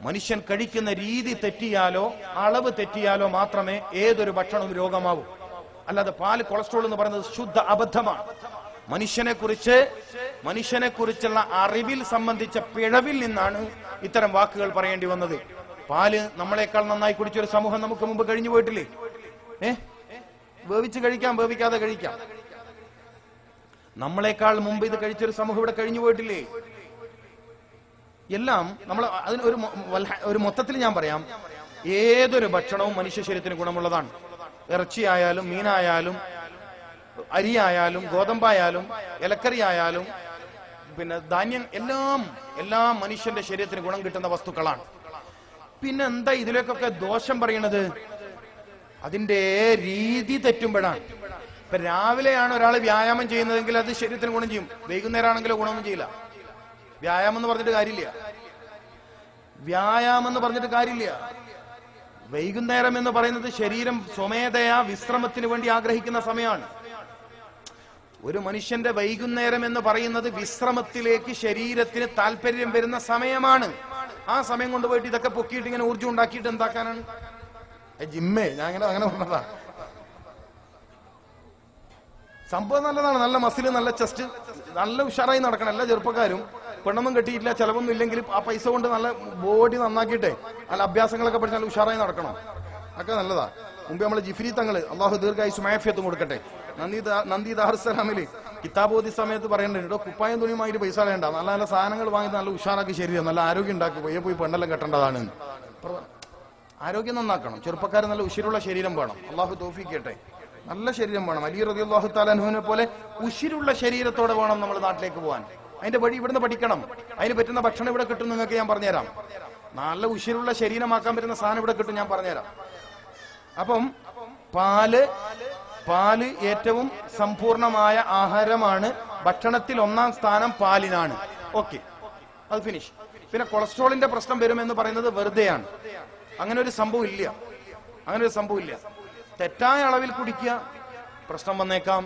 മനുഷ്യൻ കഴിക്കുന്ന രീതി തെറ്റിയാലോ അളവ് തെറ്റിയാലോ മാത്രമേ ഏതൊരു ഭക്ഷണവും രോഗമാവൂ. അല്ലാതെ പാൽ കൊളസ്ട്രോൾ എന്ന് പറയുന്നത് ശുദ്ധ അബദ്ധമാണ്. മനുഷ്യനെ കുറിച്ച് മനുഷ്യനെ കുറിച്ചുള്ള അറിവിൽ സംബന്ധിച്ച പിഴവിൽ നിന്നാണ് ഇത്തരം വാക്കുകൾ പറയേണ്ടി വന്നത്. പാൽ നമ്മളെക്കാൾ നന്നായി കുടിച്ചൊരു സമൂഹം നമുക്ക് മുമ്പ് കഴിഞ്ഞു പോയിട്ടില്ലേ? ഏ? വേവിച്ച് കഴിക്കാം വേവിക്കാതെ കഴിക്കാം. നമ്മളെക്കാൾ മുമ്പ് ഇത് കഴിച്ചൊരു സമൂഹം ഇവിടെ കഴിഞ്ഞു പോയിട്ടില്ലേ? എല്ലാം നമ്മൾ അതിന് ഒരു ഒരു മൊത്തത്തിൽ ഞാൻ പറയാം. ഏതൊരു ഭക്ഷണവും മനുഷ്യ ശരീരത്തിന് ഗുണമുള്ളതാണ്. ഇറച്ചിയായാലും മീനായാലും അരിയായാലും ഗോതമ്പായാലും ഇലക്കറി ആയാലും പിന്നെ ധാന്യം എല്ലാം എല്ലാം മനുഷ്യന്റെ ശരീരത്തിന് ഗുണം കിട്ടുന്ന വസ്തുക്കളാണ്. പിന്നെ എന്താ ഇതിലേക്കൊക്കെ ദോഷം പറയണത് അതിന്റെ രീതി തെറ്റുമ്പോഴാണ്. ഇപ്പൊ രാവിലെയാണ് ഒരാൾ വ്യായാമം ചെയ്യുന്നതെങ്കിൽ അത് ശരീരത്തിന് ഗുണം ചെയ്യും. വൈകുന്നേരം ആണെങ്കിലോ ഗുണമൊന്നും ചെയ്യില്ല. വ്യായാമം എന്ന് പറഞ്ഞിട്ട് കാര്യമില്ല. വ്യായാമം എന്ന് പറഞ്ഞിട്ട് കാര്യമില്ല. വൈകുന്നേരം എന്ന് പറയുന്നത് ശരീരം സ്വമേധയാ വിശ്രമത്തിന് വേണ്ടി ആഗ്രഹിക്കുന്ന സമയമാണ്. ഒരു മനുഷ്യന്റെ വൈകുന്നേരം എന്ന് പറയുന്നത് വിശ്രമത്തിലേക്ക് ശരീരത്തിന് താല്പര്യം വരുന്ന സമയമാണ്. ആ സമയം കൊണ്ട് പോയിട്ട് ഇതൊക്കെ പൊക്കിയിട്ട് ഇങ്ങനെ ഊർജം ഉണ്ടാക്കിയിട്ട് എന്താക്കാനാണ്? ജിമ്മേ ഞാൻ അങ്ങനെ അങ്ങനെ പറഞ്ഞതാ. സംഭവം നല്ലതാണ്. നല്ല മസിൽ നല്ല ചെസ്റ്റ് നല്ല ഉഷാറായി നടക്കണം. എല്ലാ ചെറുപ്പക്കാരും പെണ്ണൊന്നും കെട്ടിയിട്ടില്ല ചിലവൊന്നും ഇല്ലെങ്കിൽ ആ പൈസ കൊണ്ട് നല്ല ബോഡി നന്നാക്കിയിട്ട് നല്ല അഭ്യാസങ്ങളൊക്കെ പഠിച്ചാൽ ഉഷാറായി നടക്കണം. ഒക്കെ നല്ലതാ. മുമ്പ് നമ്മൾ ജിഫ്രി തങ്ങൾ അള്ളാഹു ദീർഘായി സുമാഫിയത്തും കൊടുക്കട്ടെ. നന്ദി നന്ദി ദാഹുസലാമിൽ കിതാബോധി സമയത്ത് പറയണ്ടോ കുപ്പായം തുണിയുമായിട്ട് പൈസ വേണ്ട നല്ല നല്ല സാധനങ്ങൾ വാങ്ങി നല്ല ഉഷാറാക്കി ശരീരം നല്ല ആരോഗ്യം ഉണ്ടാക്കി പോയി പോയി പെണ്ണെല്ലാം കെട്ടേണ്ടതാണ്. ആരോഗ്യം നന്നാക്കണം. ചെറുപ്പക്കാരൻ നല്ല ഉശിരുള്ള ശരീരം വേണം. അള്ളാഹു തോഫിക്കട്ടെ. നല്ല ശരീരം വേണം. അലി റതി അള്ളാഹു താലാൻഹുവിനെ പോലെ ഉശിരുള്ള ശരീരത്തോടെ വേണം നമ്മൾ നാട്ടിലേക്ക് പോകാൻ അതിന്റെ വഴി ഇവിടുന്ന് പഠിക്കണം. അതിന് പറ്റുന്ന ഭക്ഷണം ഇവിടെ കിട്ടും നിങ്ങൾക്ക് ഞാൻ പറഞ്ഞുതരാം. നല്ല ഉശിരുള്ള ശരീരമാക്കാൻ പറ്റുന്ന സാധനം ഇവിടെ കിട്ടും ഞാൻ പറഞ്ഞുതരാം. അപ്പം പാൽ പാൽ ഏറ്റവും സമ്പൂർണമായ ആഹാരമാണ്. ഭക്ഷണത്തിൽ ഒന്നാം സ്ഥാനം പാലിനാണ്. ഓക്കെ. അത് ഫിനിഷ് പിന്നെ കൊളസ്ട്രോളിന്റെ പ്രശ്നം വരുമെന്ന് പറയുന്നത് വെറുതെയാണ്. അങ്ങനെ ഒരു സംഭവം ഇല്ല. അങ്ങനെ ഒരു സംഭവം ഇല്ല. തെറ്റായ അളവിൽ കുടിക്കുക പ്രശ്നം വന്നേക്കാം.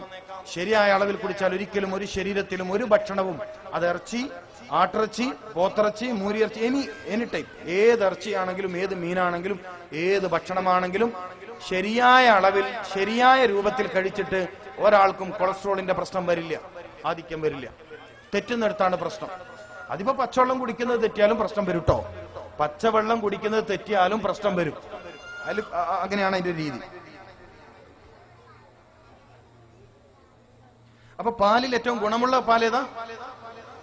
ശരിയായ അളവിൽ കുടിച്ചാൽ ഒരിക്കലും ഒരു ശരീരത്തിലും ഒരു ഭക്ഷണവും അത് ഇറച്ചി ആട്ടിറച്ചി പോത്തിറച്ചി മൂരിയിറച്ചി എനി എനി ടൈപ്പ് ഏത് ഇറച്ചിയാണെങ്കിലും ഏത് മീനാണെങ്കിലും ഏത് ഭക്ഷണമാണെങ്കിലും ശരിയായ അളവിൽ ശരിയായ രൂപത്തിൽ കഴിച്ചിട്ട് ഒരാൾക്കും കൊളസ്ട്രോളിന്റെ പ്രശ്നം വരില്ല ആധിക്യം വരില്ല. തെറ്റുന്നിടത്താണ് പ്രശ്നം. അതിപ്പോ പച്ചവെള്ളം കുടിക്കുന്നത് തെറ്റിയാലും പ്രശ്നം വരും കേട്ടോ പച്ചവെള്ളം കുടിക്കുന്നത് തെറ്റിയാലും പ്രശ്നം വരും. അതിൽ അങ്ങനെയാണ് അതിന്റെ രീതി. അപ്പൊ പാലിൽ ഏറ്റവും ഗുണമുള്ള പാൽ ഏതാ?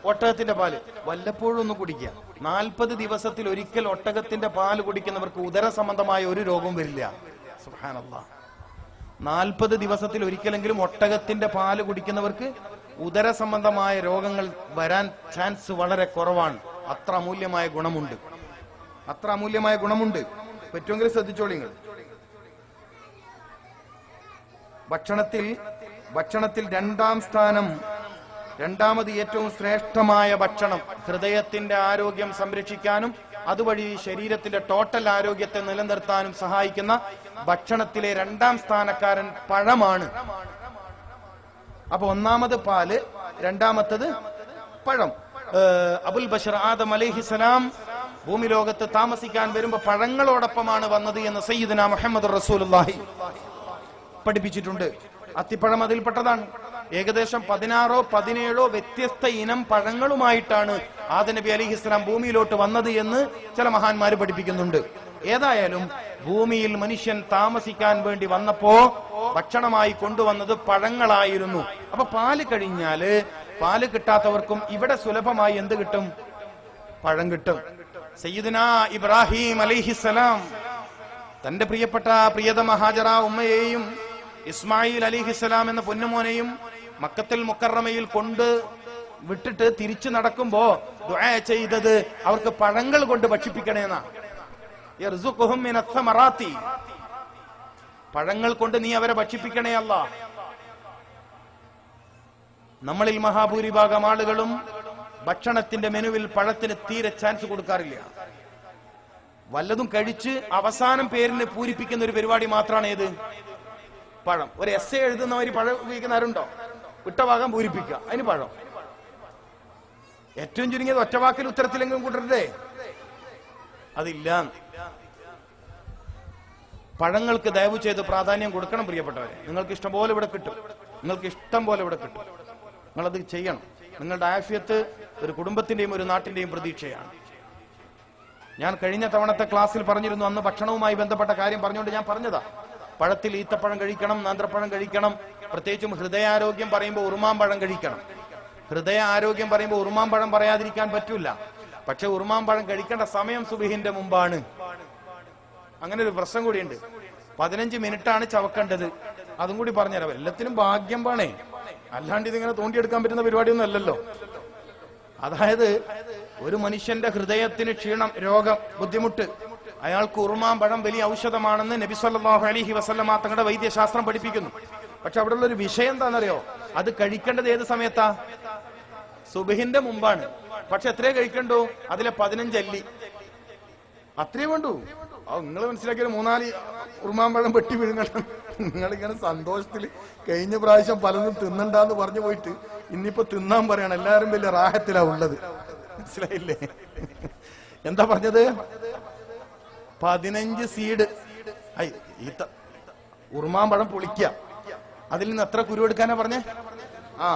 ഒട്ടകത്തിന്റെ പാൽ. വല്ലപ്പോഴും ഒന്ന് കുടിക്കുക. നാൽപ്പത് ദിവസത്തിൽ ഒരിക്കൽ ഒട്ടകത്തിന്റെ പാൽ കുടിക്കുന്നവർക്ക് ഉദര സംബന്ധമായ ഒരു രോഗവും വരില്ല. നാൽപ്പത് ദിവസത്തിൽ ഒരിക്കലെങ്കിലും ഒട്ടകത്തിന്റെ പാൽ കുടിക്കുന്നവർക്ക് ഉദര സംബന്ധമായ രോഗങ്ങൾ വരാൻ ചാൻസ് വളരെ കുറവാണ്. അത്ര അമൂല്യമായ ഗുണമുണ്ട്. അത്ര അമൂല്യമായ ഗുണമുണ്ട്. പറ്റുമെങ്കിൽ ശ്രദ്ധിച്ചോളി നിങ്ങൾ. ഭക്ഷണത്തിൽ ഭക്ഷണത്തിൽ രണ്ടാം സ്ഥാനം രണ്ടാമത് ഏറ്റവും ശ്രേഷ്ഠമായ ഭക്ഷണം ഹൃദയത്തിന്റെ ആരോഗ്യം സംരക്ഷിക്കാനും അതുവഴി ശരീരത്തിന്റെ ടോട്ടൽ ആരോഗ്യത്തെ നിലനിർത്താനും സഹായിക്കുന്ന ഭക്ഷണത്തിലെ രണ്ടാം സ്ഥാനക്കാരൻ പഴമാണ്. അപ്പൊ ഒന്നാമത് പാൽ രണ്ടാമത്തത് പഴം. അബുൽ ബഷർ ആദം അലഹിസലാം ഭൂമി ലോകത്ത് താമസിക്കാൻ വരുമ്പോ പഴങ്ങളോടൊപ്പമാണ് വന്നത് എന്ന് സയ്യിദന മുഹമ്മദ് റസൂൽ പഠിപ്പിച്ചിട്ടുണ്ട്. അത്തിപ്പഴം അതിൽപ്പെട്ടതാണ്. ഏകദേശം പതിനാറോ പതിനേഴോ വ്യത്യസ്ത ഇനം പഴങ്ങളുമായിട്ടാണ് ആദനബി അലി ഇസ്ലാം ഭൂമിയിലോട്ട് വന്നത് എന്ന് ചില മഹാന്മാര് പഠിപ്പിക്കുന്നുണ്ട്. ഏതായാലും ഭൂമിയിൽ മനുഷ്യൻ താമസിക്കാൻ വേണ്ടി വന്നപ്പോ ഭക്ഷണമായി കൊണ്ടുവന്നത് പഴങ്ങളായിരുന്നു. അപ്പൊ പാൽ കഴിഞ്ഞാൽ പാൽ കിട്ടാത്തവർക്കും ഇവിടെ സുലഭമായി എന്ത് കിട്ടും? പഴം കിട്ടും. സയ്യിദിന ഇബ്രാഹിം അലിഹിസലാം തന്റെ പ്രിയപ്പെട്ട പ്രിയത മഹാജറ ഉമ്മയെയും ഇസ്മായിൽ അലിഹിസ്സലാം എന്ന പൊന്നുമോനെയും മക്കത്തിൽ മുക്കറമയിൽ കൊണ്ട് വിട്ടിട്ട് തിരിച്ചു നടക്കുമ്പോ ദുആ ചെയ്തത് അവർക്ക് പഴങ്ങൾ കൊണ്ട് ഭക്ഷിപ്പിക്കണേന്നാ. പഴങ്ങൾ കൊണ്ട് നീ അവരെ ഭക്ഷിപ്പിക്കണേ അല്ല. നമ്മളിൽ മഹാഭൂരിഭാഗം ആളുകളും ഭക്ഷണത്തിന്റെ മെനുവിൽ പഴത്തിന് തീരെ ചാൻസ് കൊടുക്കാറില്ല. വല്ലതും കഴിച്ച് അവസാനം പേരിന് പൂരിപ്പിക്കുന്ന ഒരു പരിപാടി മാത്രമാണ് ഏത് പഴം. ഒരു എസ് എ എഴുതുന്നവർ പഴം ഉപയോഗിക്കുന്നവരുണ്ടോ? ആരുണ്ടോ വിട്ട പൂരിപ്പിക്കുക. അതിന് പഴം. ഏറ്റവും ചുരുങ്ങിയത് ഒറ്റവാക്കിൽ ഉത്തരത്തിലെങ്കിലും കൂട്ടരുതേ. അതില്ല. പഴങ്ങൾക്ക് ദയവ് ചെയ്ത് പ്രാധാന്യം കൊടുക്കണം പ്രിയപ്പെട്ടവരെ. നിങ്ങൾക്ക് ഇഷ്ടം പോലെ ഇവിടെ കിട്ടും. നിങ്ങൾക്ക് ഇഷ്ടം പോലെ ഇവിടെ കിട്ടും. നിങ്ങളത് ചെയ്യണം. നിങ്ങളുടെ ആഫിയത്ത് ഒരു കുടുംബത്തിന്റെയും ഒരു നാട്ടിന്റെയും പ്രതീക്ഷയാണ്. ഞാൻ കഴിഞ്ഞ തവണത്തെ ക്ലാസ്സിൽ പറഞ്ഞിരുന്നു അന്ന് ഭക്ഷണവുമായി ബന്ധപ്പെട്ട കാര്യം പറഞ്ഞുകൊണ്ട് ഞാൻ പറഞ്ഞതാ. പഴത്തിൽ ഈത്തപ്പഴം കഴിക്കണം നാന്ത്രപ്പഴം കഴിക്കണം. പ്രത്യേകിച്ചും ഹൃദയാരോഗ്യം പറയുമ്പോൾ ഉറുമാമ്പഴം കഴിക്കണം. ഹൃദയ ആരോഗ്യം പറയുമ്പോൾ ഉറുമാമ്പഴം പറയാതിരിക്കാൻ പറ്റൂല. പക്ഷെ ഉറുമാമ്പഴം കഴിക്കേണ്ട സമയം സുബിഹിന്റെ മുമ്പാണ്. അങ്ങനെ ഒരു പ്രശ്നം കൂടിയുണ്ട്. പതിനഞ്ച് മിനിറ്റാണ് ചവക്കേണ്ടത്. അതും കൂടി പറഞ്ഞുതരാം. എല്ലാത്തിനും ഭാഗ്യം വേണേ അല്ലാണ്ട് ഇതിങ്ങനെ തോണ്ടിയെടുക്കാൻ പറ്റുന്ന പരിപാടിയൊന്നും അല്ലല്ലോ. അതായത് ഒരു മനുഷ്യന്റെ ഹൃദയത്തിന് ക്ഷീണം രോഗം ബുദ്ധിമുട്ട് അയാൾക്ക് ഉറുമാമ്പഴം വലിയ ഔഷധമാണെന്ന് നബി സല്ലല്ലാഹു അലൈഹി വസല്ലമ തങ്ങളുടെ വൈദ്യശാസ്ത്രം പഠിപ്പിക്കുന്നു. പക്ഷെ അവിടെ ഉള്ള ഒരു വിഷയം എന്താണെന്നറിയോ? അത് കഴിക്കേണ്ടത് ഏത് സമയത്താ? സുബഹിന്റെ മുമ്പാണ്. പക്ഷെ എത്രേ കഴിക്കണ്ടു? അതിലെ പതിനഞ്ചല്ലി അത്രയേ വേണ്ടു. നിങ്ങൾ മനസ്സിലാക്കിയൊരു മൂന്നാൽ ഉറുമാമ്പഴം വെട്ടി വിഴുങ്ങണം. നിങ്ങളിങ്ങനെ സന്തോഷത്തിൽ കഴിഞ്ഞ പ്രാവശ്യം പലതും തിന്നണ്ടെന്ന് പറഞ്ഞു പോയിട്ട് ഇന്നിപ്പോ തിന്നാൻ പറയണം. എല്ലാരും വലിയ റാഹത്തിലാ ഉള്ളത്. മനസ്സിലായില്ലേ? എന്താ പറഞ്ഞത്? പതിനഞ്ച് സീഡ് ഐ ഈത്ത ഉറുമാമ്പഴം പൊളിക്കുക അതിൽ നിന്ന് എത്ര കുരു എടുക്കാനാ പറഞ്ഞേ? ആ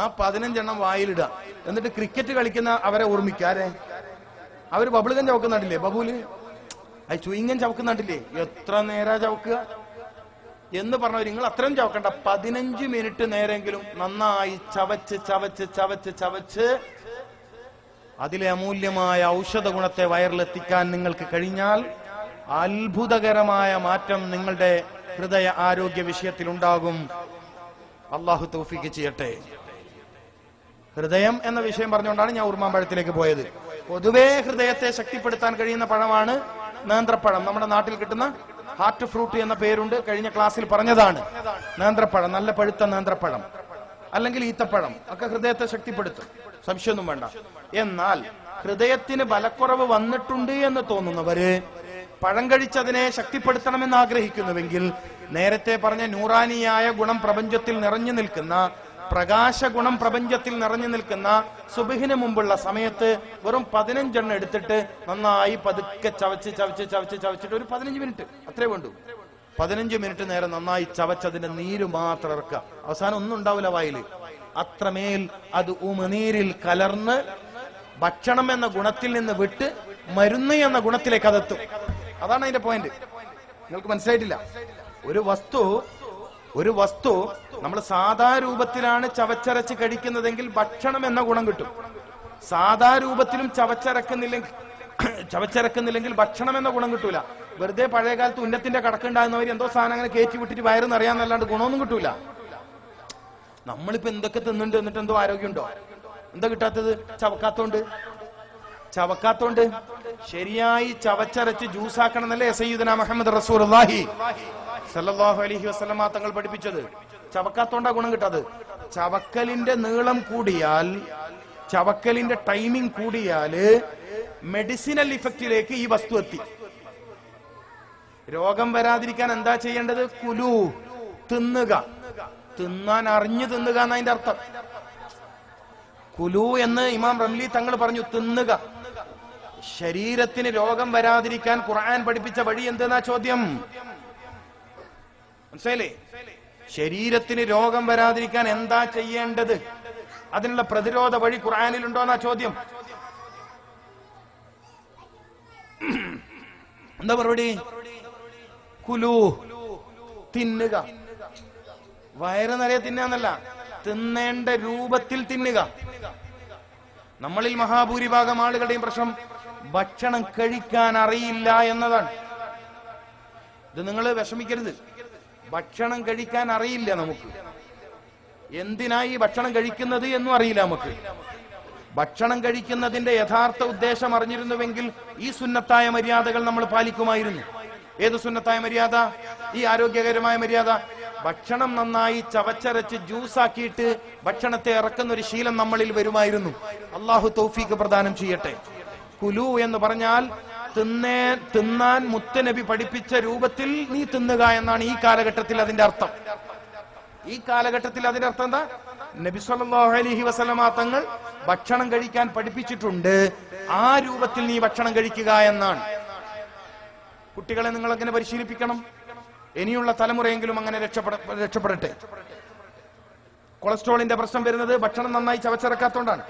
ആ പതിനഞ്ചെണ്ണം വായിലിടുക. എന്നിട്ട് ക്രിക്കറ്റ് കളിക്കുന്ന അവരെ ഓർമ്മിക്കാരെ അവർ ബബിളുകൻ ചവക്കുന്നുണ്ടില്ലേ ബബുൽ? അത് ചുയിങ്ങൻ ചവക്കുന്നുണ്ടില്ലേ എത്ര നേരാ ചവക്കുക? എന്ന് പറഞ്ഞവർ നിങ്ങൾ അത്രയും ചവക്കണ്ട. പതിനഞ്ച് മിനിറ്റ് നേരെങ്കിലും നന്നായി ചവച്ച് ചവച്ച് ചവച്ച് ചവച്ച് അതിലെ അമൂല്യമായ ഔഷധ ഗുണത്തെ വയറിലെത്തിക്കാൻ നിങ്ങൾക്ക് കഴിഞ്ഞാൽ അത്ഭുതകരമായ മാറ്റം നിങ്ങളുടെ ഹൃദയ ആരോഗ്യ വിഷയത്തിൽ ഉണ്ടാകും. അള്ളാഹു തോഫിക്ക് ചെയ്യട്ടെ. ഹൃദയം എന്ന വിഷയം പറഞ്ഞുകൊണ്ടാണ് ഞാൻ ഉർമാമ്പഴത്തിലേക്ക് പോയത്. പൊതുവേ ഹൃദയത്തെ ശക്തിപ്പെടുത്താൻ കഴിയുന്ന പഴമാണ് നേന്ത്രപ്പഴം. നമ്മുടെ നാട്ടിൽ കിട്ടുന്ന ഹാർട്ട് ഫ്രൂട്ട് എന്ന പേരുണ്ട്. കഴിഞ്ഞ ക്ലാസ്സിൽ പറഞ്ഞതാണ്. നേന്ത്രപ്പഴം നല്ല പഴുത്ത നേന്ത്രപ്പഴം. അല്ലെങ്കിൽ ഈത്തപ്പഴം ഒക്കെ ഹൃദയത്തെ ശക്തിപ്പെടുത്തും. സംശയമൊന്നും വേണ്ട. എന്നാൽ ഹൃദയത്തിന് ബലക്കുറവ് വന്നിട്ടുണ്ട് എന്ന് തോന്നുന്നവര് പഴം കഴിച്ചതിനെ ശക്തിപ്പെടുത്തണമെന്ന് ആഗ്രഹിക്കുന്നുവെങ്കിൽ നേരത്തെ പറഞ്ഞ നൂറാനിയായ ഗുണം പ്രപഞ്ചത്തിൽ നിറഞ്ഞു നിൽക്കുന്ന പ്രകാശ ഗുണം പ്രപഞ്ചത്തിൽ നിറഞ്ഞു നിൽക്കുന്ന സുബിഹിന് മുമ്പുള്ള സമയത്ത് വെറും പതിനഞ്ചെണ്ണം എടുത്തിട്ട് നന്നായി പതുക്കെ ചവച്ച് ചവച്ച് ചവച്ച് ചവച്ചിട്ട് ഒരു പതിനഞ്ച് മിനിറ്റ്. അത്രേ വേണ്ടൂ. പതിനഞ്ച് മിനിറ്റ് നേരം നന്നായി ചവച്ചതിന്റെ നീര് മാത്രം ഇറക്കുക. അവസാനം ഒന്നും ഉണ്ടാവില്ല വായിൽ അത്രമേൽ അത് ഉമനീരിൽ കലർന്ന് ഭക്ഷണം എന്ന ഗുണത്തിൽ നിന്ന് വിട്ട് മരുന്ന് എന്ന ഗുണത്തിലേക്ക് അതെത്തും. അതാണ് അതിന്റെ പോയിന്റ് നിങ്ങൾക്ക് മനസ്സിലായിട്ടില്ല? ഒരു വസ്തു ഒരു വസ്തു നമ്മൾ സാധാ രൂപത്തിലാണ് ചവച്ചരച്ച് കഴിക്കുന്നതെങ്കിൽ ഭക്ഷണം എന്ന ഗുണം കിട്ടും. സാധാ രൂപത്തിലും ചവച്ചരക്കുന്നില്ലെങ്കിൽ ചവച്ചരക്കുന്നില്ലെങ്കിൽ ഭക്ഷണം എന്ന ഗുണം കിട്ടൂല. വെറുതെ പഴയ കാലത്ത് ഉന്നത്തിന്റെ കടക്കുണ്ടാകുന്നവർ എന്തോ സാധനം അങ്ങനെ കയറ്റി വിട്ടിട്ട് വയറ് നിറയാന്നല്ലാണ്ട് ഗുണമൊന്നും കിട്ടൂല. നമ്മളിപ്പോ എന്തൊക്കെ തിന്നുണ്ട് എന്നിട്ട് എന്തോ ആരോഗ്യമുണ്ടോ? എന്താ കിട്ടാത്തത്? ചവക്കാത്തോണ്ട്? ചവക്കാത്തോണ്ട്? ശരിയായി ചവച്ചരച്ച് ജ്യൂസാക്കണം എന്നല്ലേ സയ്യിദന മുഹമ്മദ് റസൂർ സല്ലാഹു അലൈഹി വസല്ലമ തങ്ങൾ പഠിപ്പിച്ചത്. ചവക്കാത്തോണ്ടാ ഗുണം കിട്ടാത് ചവക്കലിന്റെ നീളം കൂടിയാൽ ചവക്കലിന്റെ ടൈമിംഗ് കൂടിയാൽ മെഡിസിനൽ ഇഫക്റ്റിലേക്ക് ഈ വസ്തു എത്തി. രോഗം വരാതിരിക്കാൻ എന്താ ചെയ്യേണ്ടത്? കുലു. തിന്നുക. തിന്നാൻ അറിഞ്ഞു തിന്നുക എന്നതിന്റെ അർത്ഥം. കുലു എന്ന് ഇമാം റംലി തങ്ങൾ പറഞ്ഞു തിന്നുക. ശരീരത്തിന് രോഗം വരാതിരിക്കാൻ ഖുർആൻ പഠിപ്പിച്ച വഴി എന്തെന്നാ ചോദ്യം? മനസ്സിലായില്ലേ? ശരീരത്തിന് രോഗം വരാതിരിക്കാൻ എന്താ ചെയ്യേണ്ടത്? അതിനുള്ള പ്രതിരോധ വഴി ഖുർആനിലുണ്ടോ എന്നാ ചോദ്യം? എന്താ മറുപടി? കുലു. തിന്നുക. വയറ് നിറയെ തിന്നാന്നല്ല തിന്നേണ്ട രൂപത്തിൽ തിന്നുക. നമ്മളിൽ മഹാഭൂരിഭാഗം ആളുകളുടെയും പ്രശ്നം ഭക്ഷണം കഴിക്കാൻ അറിയില്ല എന്നതാണ്. ഇത് നിങ്ങൾ വിഷമിക്കരുത്. ഭക്ഷണം കഴിക്കാൻ അറിയില്ല നമുക്ക്. എന്തിനായി ഭക്ഷണം കഴിക്കുന്നത് എന്നും അറിയില്ല നമുക്ക്. ഭക്ഷണം കഴിക്കുന്നതിന്റെ യഥാർത്ഥ ഉദ്ദേശം അറിഞ്ഞിരുന്നുവെങ്കിൽ ഈ സുന്നത്തായ മര്യാദകൾ നമ്മൾ പാലിക്കുമായിരുന്നു. ഏത് സുന്നത്തായ മര്യാദ? ഈ ആരോഗ്യകരമായ മര്യാദ? ഭക്ഷണം നന്നായി ചവച്ചരച്ച് ജ്യൂസ് ആക്കിയിട്ട് ഭക്ഷണത്തെ ഇറക്കുന്ന ഒരു ശീലം നമ്മളിൽ വരുമായിരുന്നു. അള്ളാഹു തൗഫീക്ക് പ്രദാനം ചെയ്യട്ടെ. കുലു എന്ന് പറഞ്ഞാൽ തിന്നേ തിന്നാൻ മുത്തനബി പഠിപ്പിച്ച രൂപത്തിൽ നീ തിന്നുക എന്നാണ് ഈ കാലഘട്ടത്തിൽ അതിന്റെ അർത്ഥം. ഈ കാലഘട്ടത്തിൽ അതിന്റെ അർത്ഥം എന്താ? നബി സല്ലല്ലാഹു അലൈഹി വസല്ലമ തങ്ങൾ ഭക്ഷണം കഴിക്കാൻ പഠിപ്പിച്ചിട്ടുണ്ട്. ആ രൂപത്തിൽ നീ ഭക്ഷണം കഴിക്കുക എന്നാണ്. കുട്ടികളെ നിങ്ങൾ അങ്ങനെ പരിശീലിപ്പിക്കണം? ഇനിയുള്ള തലമുറയെങ്കിലും അങ്ങനെ രക്ഷപ്പെട രക്ഷപ്പെടട്ടെ. കൊളസ്ട്രോളിന്റെ പ്രശ്നം വരുന്നത് ഭക്ഷണം നന്നായി ചവച്ചിറക്കാത്തോണ്ടാണ്.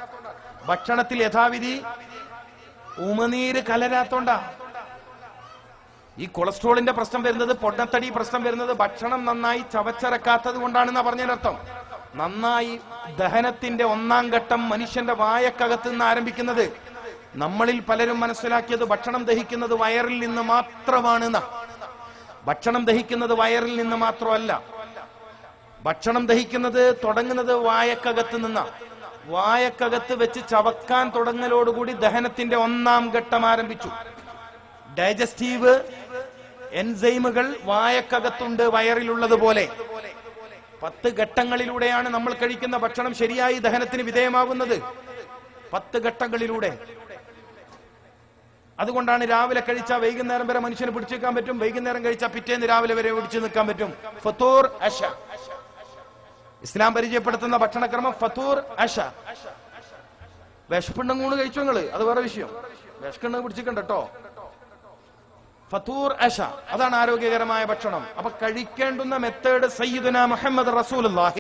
ഭക്ഷണത്തിൽ യഥാവിധി ഉമനീര് കലരാത്തോണ്ടാ ഈ കൊളസ്ട്രോളിന്റെ പ്രശ്നം വരുന്നത് പൊണ്ണത്തടി പ്രശ്നം വരുന്നത് ഭക്ഷണം നന്നായി ചവച്ചിറക്കാത്തത് കൊണ്ടാണെന്നാ പറഞ്ഞതിനർത്ഥം. നന്നായി ദഹനത്തിന്റെ ഒന്നാം ഘട്ടം മനുഷ്യന്റെ വായക്കകത്ത് നിന്ന് ആരംഭിക്കുന്നത് നമ്മളിൽ പലരും മനസ്സിലാക്കിയത് ഭക്ഷണം ദഹിക്കുന്നത് വയറിൽ നിന്ന് മാത്രമാണ് ഭക്ഷണം ദഹിക്കുന്നത് വയറിൽ നിന്ന് മാത്രമല്ല. ഭക്ഷണം ദഹിക്കുന്നത് തുടങ്ങുന്നത് വായക്കകത്ത് നിന്ന. വായക്കകത്ത് വെച്ച് ചവക്കാൻ തുടങ്ങലോടുകൂടി ദഹനത്തിന്റെ ഒന്നാം ഘട്ടം ആരംഭിച്ചു. ഡൈജസ്റ്റീവ് എൻസൈമുകൾ വായക്കകത്തുണ്ട് വയറിലുള്ളത് പോലെ പത്ത് ഘട്ടങ്ങളിലൂടെയാണ് നമ്മൾ കഴിക്കുന്ന ഭക്ഷണം ശരിയായി ദഹനത്തിന് വിധേയമാകുന്നത്. പത്ത് ഘട്ടങ്ങളിലൂടെ. അതുകൊണ്ടാണ് രാവിലെ കഴിച്ചാൽ വൈകുന്നേരം വരെ മനുഷ്യന് പിടിച്ചു നിൽക്കാൻ പറ്റും വൈകുന്നേരം കഴിച്ചാൽ പിറ്റേന്ന് രാവിലെ വരെ പിടിച്ചു നിൽക്കാൻ പറ്റും. ഫത്തൂർ അഷ. ഇസ്ലാം പരിചയപ്പെടുത്തുന്ന ഭക്ഷണക്രമം ഫത്തൂർ അഷ. വിശപ്പുണ്ടെങ്കിൽ ഊണ് കഴിച്ചു നിങ്ങൾ? അത് വേറെ വിഷയം. വിശക്കുണ്ടെങ്കിൽ പിടിച്ചിട്ടുണ്ട് കേട്ടോ. ഫത്തൂർ അഷ. അതാണ് ആരോഗ്യകരമായ ഭക്ഷണം. അപ്പൊ കഴിക്കേണ്ടുന്ന മെത്തേഡ് സയ്യിദുന മുഹമ്മദ് റസൂലുള്ളാഹി